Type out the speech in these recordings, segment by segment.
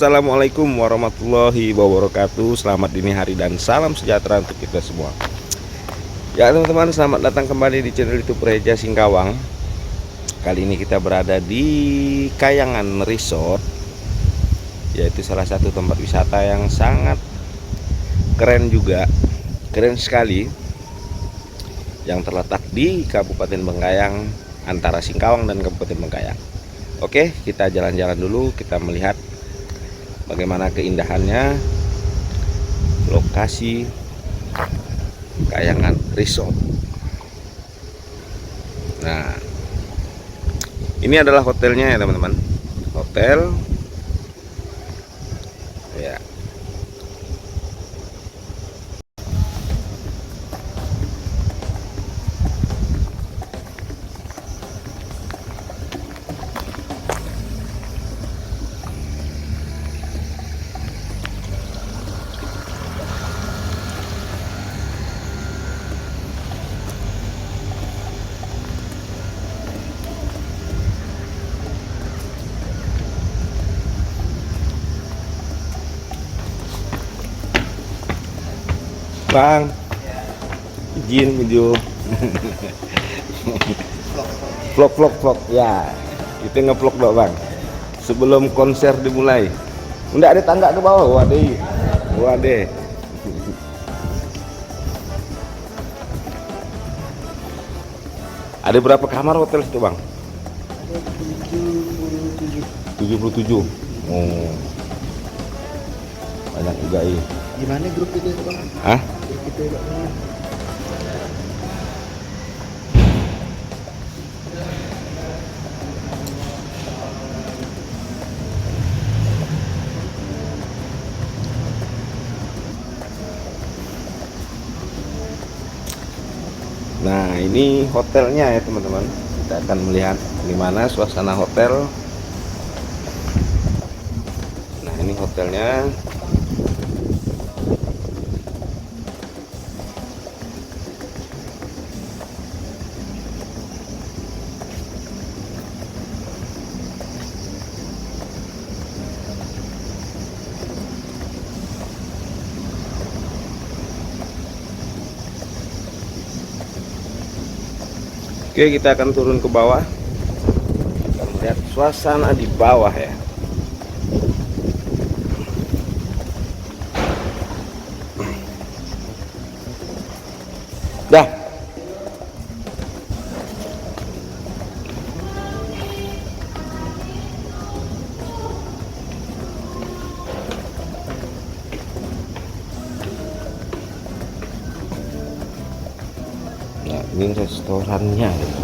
Assalamualaikum warahmatullahi wabarakatuh. Selamat dini hari dan salam sejahtera untuk kita semua. Ya teman-teman selamat datang kembali di channel youtube Reja Singkawang. Kali ini kita berada di Kayangan Resort Yaitu salah satu tempat wisata yang sangat keren juga. Keren sekali. Yang terletak di Kabupaten Bengkayang Antara Singkawang dan Kabupaten Bengkayang. Oke kita jalan-jalan dulu Kita melihat bagaimana keindahannya lokasi Kayangan Resort. Nah, ini adalah hotelnya ya teman-teman. Hotel. Ya. Bang, izin video vlog vlog vlog. Ya kita ngevlog dong bang. Sebelum konser dimulai. Enggak ada tangga ke bawah waduh waduh ada berapa kamar hotel situ bang? 77 oh. Banyak juga iya Gimana grup itu Bang? Hah? Grup itu. Nah ini hotelnya ya teman-teman Kita akan melihat gimana suasana hotel Nah ini hotelnya Oke kita akan turun ke bawah. Kita melihat suasana di bawah ya. Dah ini restorannya ya, teman-teman.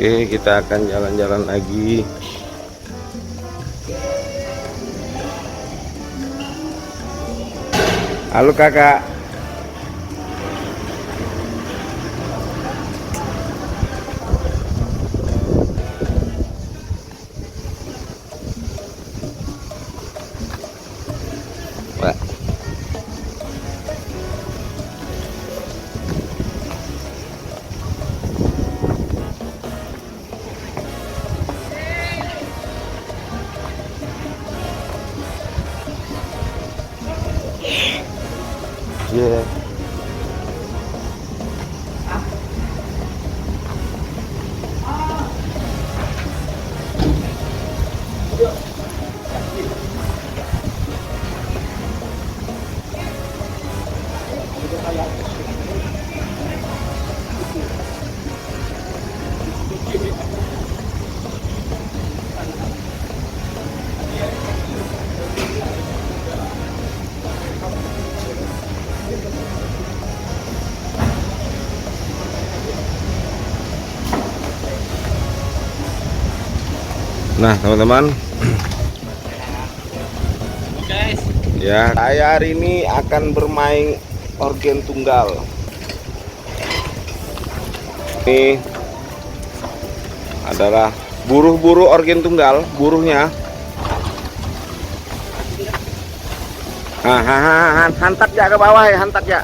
Oke, kita akan jalan-jalan lagi. Halo kakak. Yeah. Nah, teman-teman. Ya, saya hari ini akan bermain organ tunggal. Ini adalah buruh-buruh organ tunggal, buruhnya. Ah, ha, ha, ha, hantat ya ke bawah ya, hantat ya.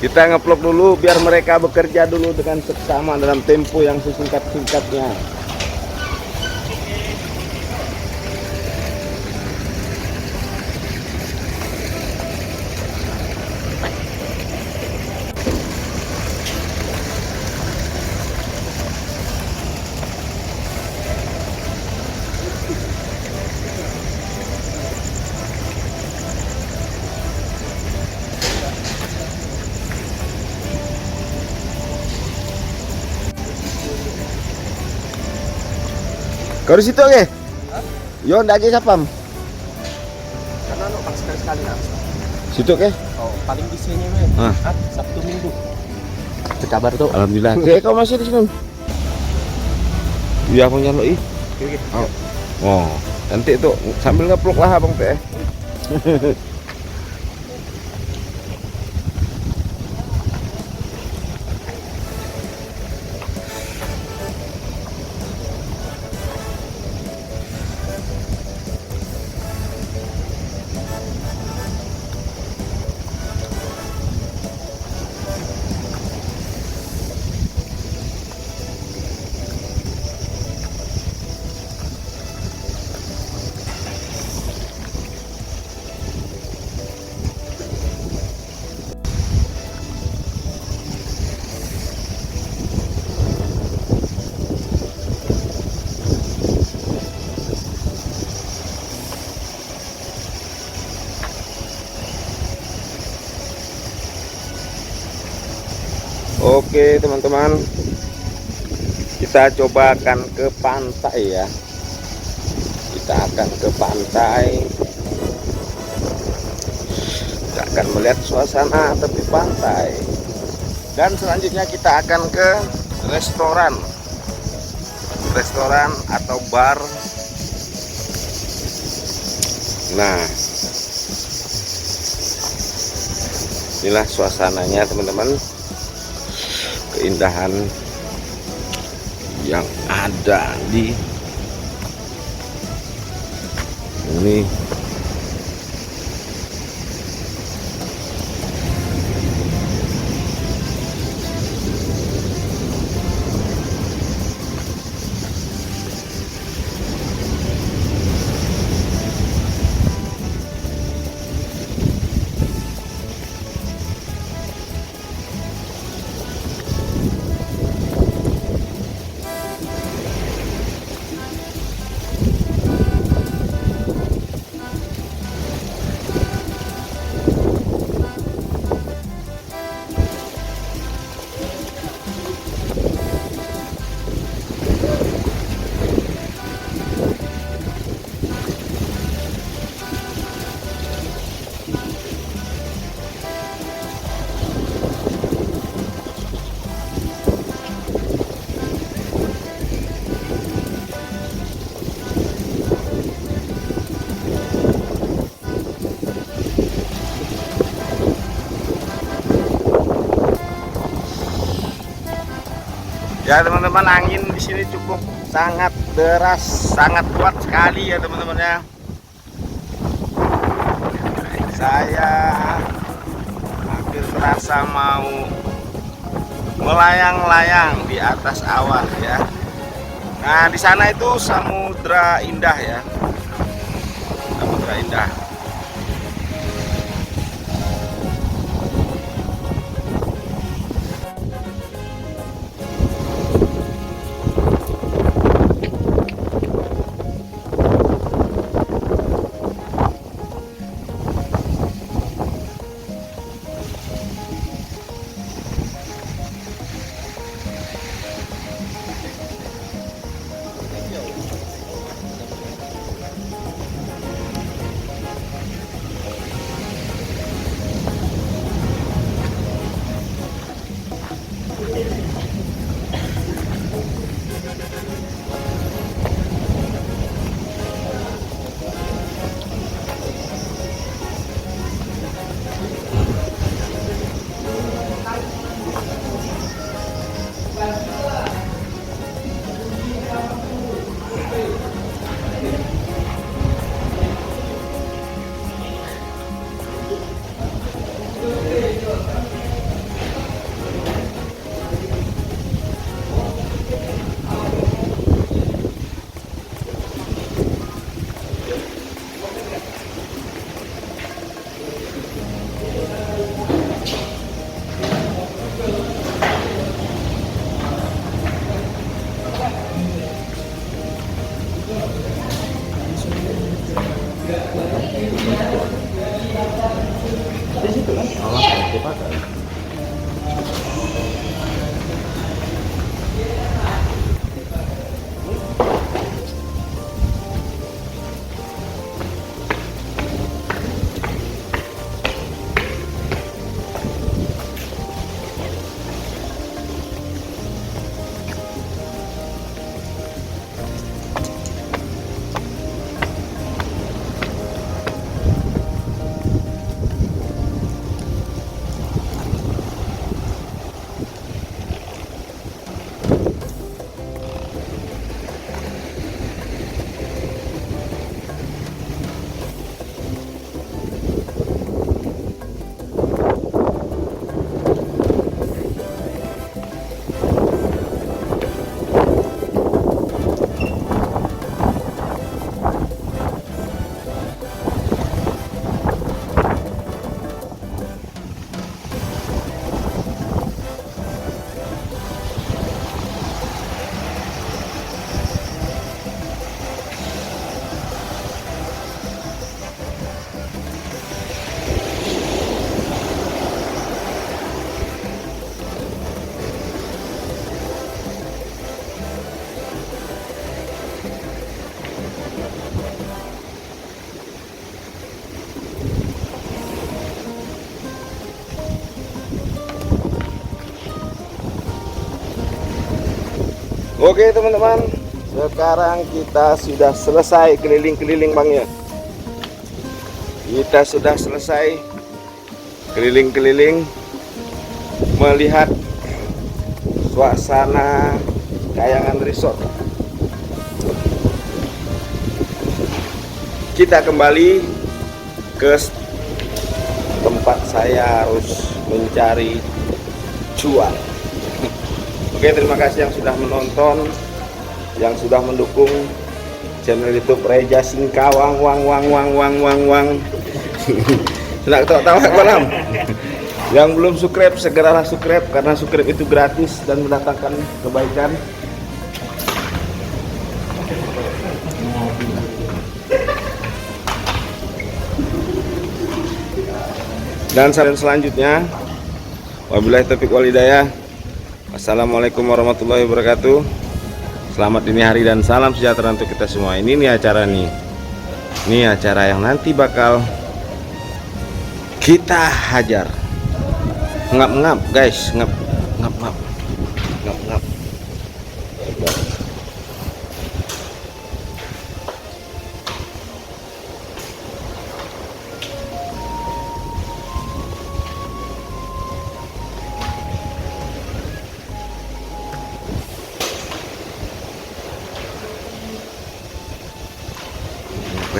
Kita ngeplok dulu biar mereka bekerja dulu dengan seksama dalam tempo yang sesingkat-singkatnya. Kau di situ ke? Yo, ndak aja sapam. Karena lo pas sekali sekali nah. Situ ke? Oh, paling di sini. Ah. Sabtu Minggu. Kabar tuh. Alhamdulillah. Oke, kau masih di sini. Iya, punya lo ih. Oke, oke. Oh. Oh, nanti tuh sambil ngeplok lah abang teh. Oke, teman-teman. Kita coba akan ke pantai ya. Kita akan ke pantai. Kita akan melihat suasana tepi pantai. Dan selanjutnya kita akan ke restoran. Restoran atau bar. Nah, inilah suasananya teman-teman keindahan yang ada di ini Ya teman-teman angin di sini cukup sangat deras, sangat kuat sekali ya teman-teman ya. Saya hampir terasa mau melayang-layang di atas awan ya. Nah di sana itu samudra indah ya, samudra indah. Oke teman-teman, sekarang kita sudah selesai keliling-keliling bang ya. Kita sudah selesai keliling-keliling melihat suasana Kayangan Resort. Kita kembali ke tempat saya harus mencari cuan. Oke, terima kasih yang sudah menonton, yang sudah mendukung channel YouTube Reja Singkawang, wang wang wang wang wang wang. Sudah ketawa-tawa kolam. Yang belum subscribe segeralah subscribe karena subscribe itu gratis dan mendatangkan kebaikan. Dan saran selanjutnya Wabillahi taufiq wal Assalamualaikum warahmatullahi wabarakatuh. Selamat dini hari dan salam sejahtera untuk kita semua. Ini nih acara nih. Ini acara yang nanti bakal kita hajar. Ngap-ngap guys, ngap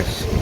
Guys.